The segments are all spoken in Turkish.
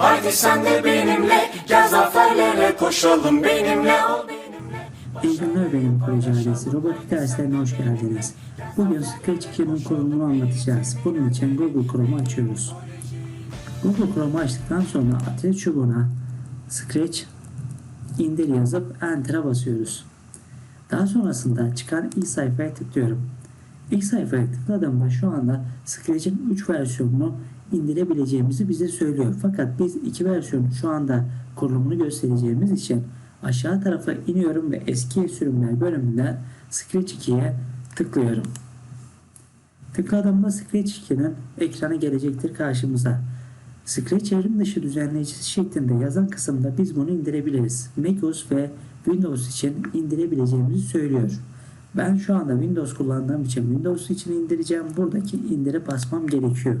Haydi sen de benimle gel zaferlere koşalım benimle ol benimle. İyi günler benim proje ailesi. Robotik derslerine hoş geldiniz. Bugün Scratch 2'nin kurulumunu anlatacağız. Bunun için Google Chrome'u açıyoruz. Google Chrome'u açtıktan sonra atlet çubuğuna Scratch indir yazıp Enter'a basıyoruz. Daha sonrasında çıkan ilk sayfaya tıklıyorum. İlk sayfaya tıkladığımda şu anda Scratch'in 3 versiyonunu indirebileceğimizi bize söylüyor. Fakat biz iki versiyonun şu anda kurulumunu göstereceğimiz için aşağı tarafa iniyorum ve eski sürümler bölümünden Scratch 2'ye tıklıyorum. Tıkladığımda Scratch 2'nin ekranı gelecektir karşımıza. Scratch çevrim dışı düzenleyicisi şeklinde yazan kısımda biz bunu indirebiliriz. macOS ve Windows için indirebileceğimizi söylüyor. Ben şu anda Windows kullandığım için Windows için indireceğim. Buradaki indire basmam gerekiyor.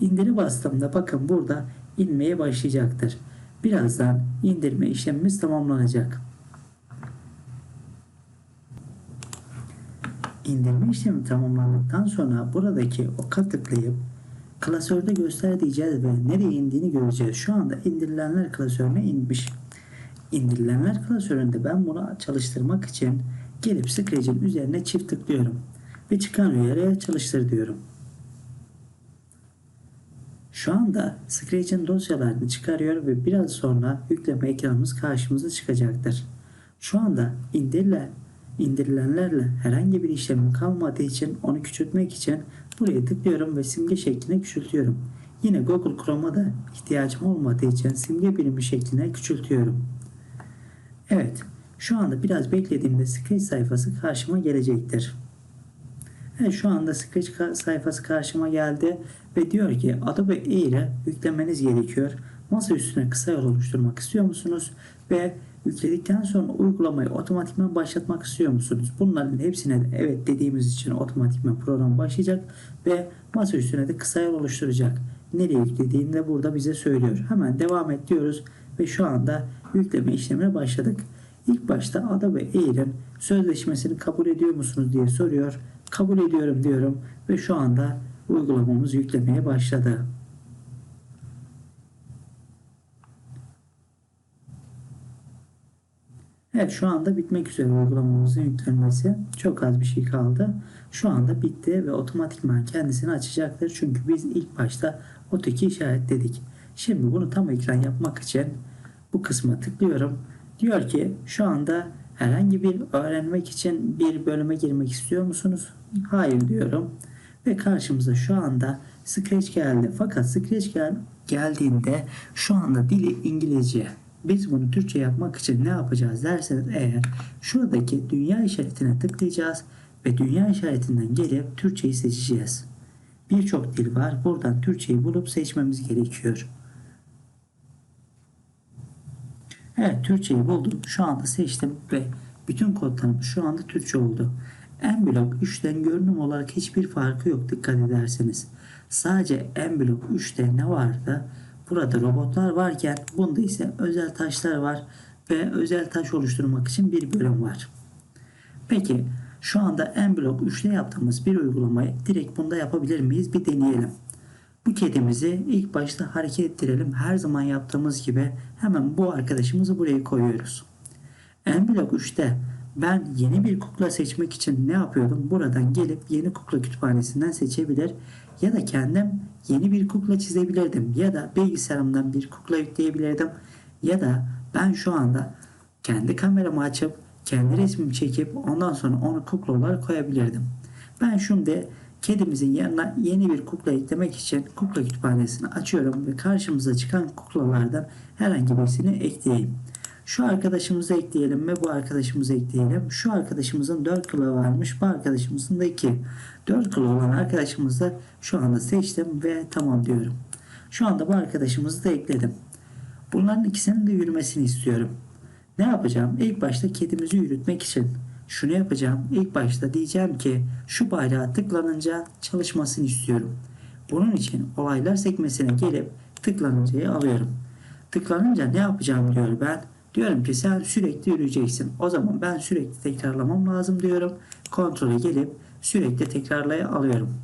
İndiri bastığımda bakın burada inmeye başlayacaktır. Birazdan indirme işlemimiz tamamlanacak. İndirme işlemi tamamlandıktan sonra buradaki oka tıklayıp klasörde göster diyeceğiz ve nereye indiğini göreceğiz. Şu anda indirilenler klasörüne inmiş. İndirilenler klasöründe ben bunu çalıştırmak için gelip Scratch'in üzerine çift tıklıyorum ve çıkan uyarıya çalıştır diyorum. Şu anda Scratch'in dosyalarını çıkarıyor ve biraz sonra yükleme ekranımız karşımıza çıkacaktır. Şu anda indirilen, indirilenlerle herhangi bir işlemim kalmadığı için onu küçültmek için buraya tıklıyorum ve simge şekline küçültüyorum. Yine Google Chrome'a da ihtiyacım olmadığı için simge birimi şekline küçültüyorum. Evet, şu anda biraz beklediğimde Scratch sayfası karşıma gelecektir. Evet, şu anda ka- sayfası karşıma geldi ve diyor ki Adobe Air'e yüklemeniz gerekiyor. Masa üstüne kısa yol oluşturmak istiyor musunuz? Ve yükledikten sonra uygulamayı otomatikman başlatmak istiyor musunuz? Bunların hepsine de evet dediğimiz için otomatikman program başlayacak ve masa üstüne de kısa yol oluşturacak. Nereye yüklediğini de burada bize söylüyor. Hemen devam et diyoruz ve şu anda yükleme işlemine başladık. İlk başta Adobe Air'in sözleşmesini kabul ediyor musunuz diye soruyor. Kabul ediyorum diyorum ve şu anda uygulamamız yüklemeye başladı. Evet şu anda bitmek üzere uygulamamızın yüklenmesi. Çok az bir şey kaldı. Şu anda bitti ve otomatikman kendisini açacaktır. Çünkü biz ilk başta Auto2 işaretledik. Şimdi bunu tam ekran yapmak için bu kısma tıklıyorum. Diyor ki şu anda herhangi bir öğrenmek için bir bölüme girmek istiyor musunuz? Hayır diyorum. Ve karşımıza şu anda Scratch geldi. Fakat Scratch gel geldiğinde şu anda dili İngilizce. Biz bunu Türkçe yapmak için ne yapacağız derseniz eğer şuradaki dünya işaretine tıklayacağız ve dünya işaretinden gelip Türkçeyi seçeceğiz. Birçok dil var. Buradan Türkçeyi bulup seçmemiz gerekiyor. Evet Türkçeyi buldum. Şu anda seçtim ve bütün kodlarım şu anda Türkçe oldu. Enblok 3'ten görünüm olarak hiçbir farkı yok dikkat ederseniz. Sadece Enblok 3'te ne vardı? Burada robotlar varken bunda ise özel taşlar var ve özel taş oluşturmak için bir bölüm var. Peki şu anda Enblok 3'te yaptığımız bir uygulamayı direkt bunda yapabilir miyiz? Bir deneyelim. Bu kedimizi ilk başta hareket ettirelim. Her zaman yaptığımız gibi hemen bu arkadaşımızı buraya koyuyoruz. Enblok 3'te ben yeni bir kukla seçmek için ne yapıyordum? Buradan gelip yeni kukla kütüphanesinden seçebilir ya da kendim yeni bir kukla çizebilirdim ya da bilgisayarımdan bir kukla yükleyebilirdim ya da ben şu anda kendi kameramı açıp kendi resmimi çekip ondan sonra onu kukla olarak koyabilirdim. Ben şimdi kedimizin yanına yeni bir kukla eklemek için kukla kütüphanesini açıyorum ve karşımıza çıkan kuklalardan herhangi birisini ekleyeyim. Şu arkadaşımızı ekleyelim ve bu arkadaşımızı ekleyelim. Şu arkadaşımızın 4 kulağı varmış. Bu arkadaşımızın da 2. 4 kulağı olan arkadaşımızı şu anda seçtim ve tamam diyorum. Şu anda bu arkadaşımızı da ekledim. Bunların ikisinin de yürümesini istiyorum. Ne yapacağım? İlk başta kedimizi yürütmek için şunu yapacağım. İlk başta diyeceğim ki şu bayrağa tıklanınca çalışmasını istiyorum. Bunun için olaylar sekmesine gelip tıklanıncayı alıyorum. Tıklanınca ne yapacağım diyor ben. Diyorum ki sen sürekli yürüyeceksin. O zaman ben sürekli tekrarlamam lazım diyorum. Kontrole gelip sürekli tekrarlaya alıyorum.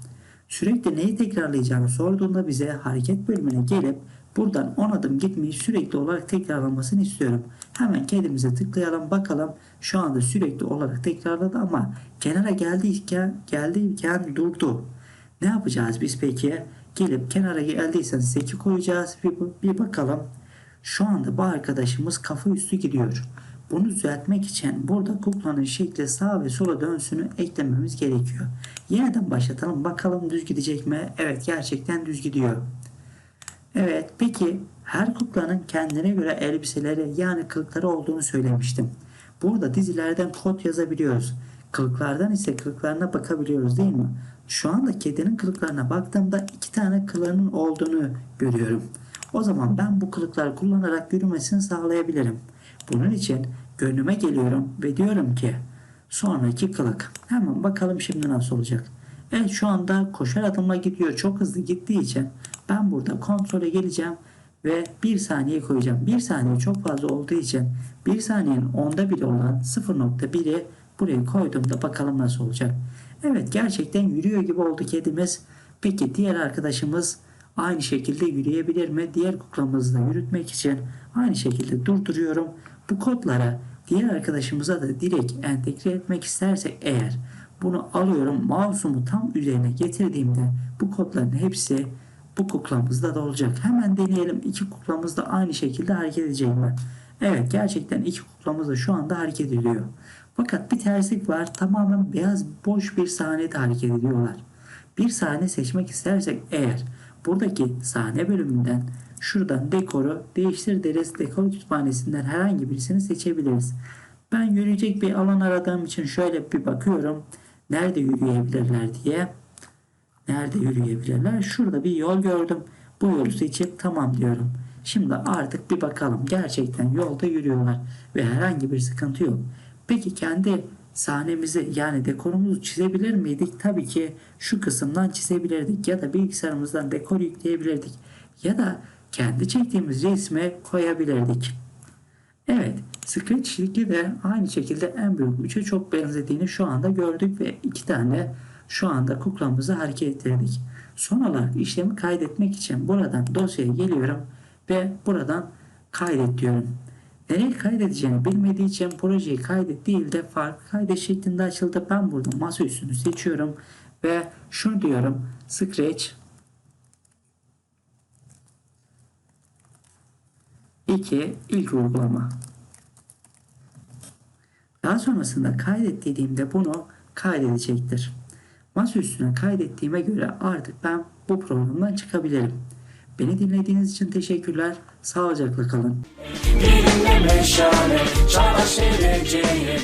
Sürekli neyi tekrarlayacağını sorduğunda bize hareket bölümüne gelip Buradan 10 adım gitmeyi sürekli olarak tekrarlamasını istiyorum. Hemen kedimize tıklayalım bakalım. Şu anda sürekli olarak tekrarladı ama kenara geldiyken, geldiyken durdu. Ne yapacağız biz peki? Gelip kenara geldiysen 8 koyacağız. Bir, bir bakalım. Şu anda bu arkadaşımız kafa üstü gidiyor. Bunu düzeltmek için burada kuklanın şekli sağa ve sola dönsünü eklememiz gerekiyor. Yeniden başlatalım. Bakalım düz gidecek mi? Evet gerçekten düz gidiyor. Evet peki her kuklanın kendine göre elbiseleri yani kılıkları olduğunu söylemiştim. Burada dizilerden kod yazabiliyoruz. Kılıklardan ise kılıklarına bakabiliyoruz değil mi? Şu anda kedinin kılıklarına baktığımda iki tane kılığının olduğunu görüyorum. O zaman ben bu kılıkları kullanarak yürümesini sağlayabilirim. Bunun için gönlüme geliyorum ve diyorum ki sonraki kılık. Hemen bakalım şimdi nasıl olacak. Evet şu anda koşar adımla gidiyor. Çok hızlı gittiği için ben burada kontrole geleceğim ve 1 saniye koyacağım. 1 saniye çok fazla olduğu için 1 saniyenin onda biri olan 0.1'i buraya koyduğumda bakalım nasıl olacak. Evet gerçekten yürüyor gibi oldu kedimiz. Peki diğer arkadaşımız aynı şekilde yürüyebilir mi? Diğer kuklamızı da yürütmek için aynı şekilde durduruyorum. Bu kodlara diğer arkadaşımıza da direkt entegre etmek istersek eğer bunu alıyorum mouse'umu tam üzerine getirdiğimde bu kodların hepsi bu kuklamızda da olacak. Hemen deneyelim. İki kuklamız da aynı şekilde hareket edecek mi? Evet gerçekten iki kuklamız da şu anda hareket ediyor. Fakat bir terslik var. Tamamen beyaz boş bir sahnede hareket ediyorlar. Bir sahne seçmek istersek eğer buradaki sahne bölümünden şuradan dekoru değiştir deriz. Dekor kütüphanesinden herhangi birisini seçebiliriz. Ben yürüyecek bir alan aradığım için şöyle bir bakıyorum. Nerede yürüyebilirler diye. Nerede yürüyebilirler? Şurada bir yol gördüm. Bu yolu seçip tamam diyorum. Şimdi artık bir bakalım. Gerçekten yolda yürüyorlar ve herhangi bir sıkıntı yok. Peki kendi sahnemizi yani dekorumuzu çizebilir miydik? Tabii ki şu kısımdan çizebilirdik ya da bilgisayarımızdan dekor yükleyebilirdik ya da kendi çektiğimiz resme koyabilirdik. Evet, Ligi de aynı şekilde en büyük 3'e çok benzediğini şu anda gördük ve iki tane şu anda kuklamızı hareket ettirdik. Son olarak işlemi kaydetmek için buradan dosyaya geliyorum ve buradan kaydet diyorum. Nereye kaydedeceğini bilmediği için projeyi kaydet değil de farklı kaydet şeklinde açıldı. Ben burada masa üstünü seçiyorum ve şunu diyorum Scratch 2 ilk uygulama. Daha sonrasında kaydet dediğimde bunu kaydedecektir. Masa üstüne kaydettiğime göre artık ben bu programdan çıkabilirim. Beni dinlediğiniz için teşekkürler. Sağlıcakla kalın. Benimle meşale Çağdaş geleceğe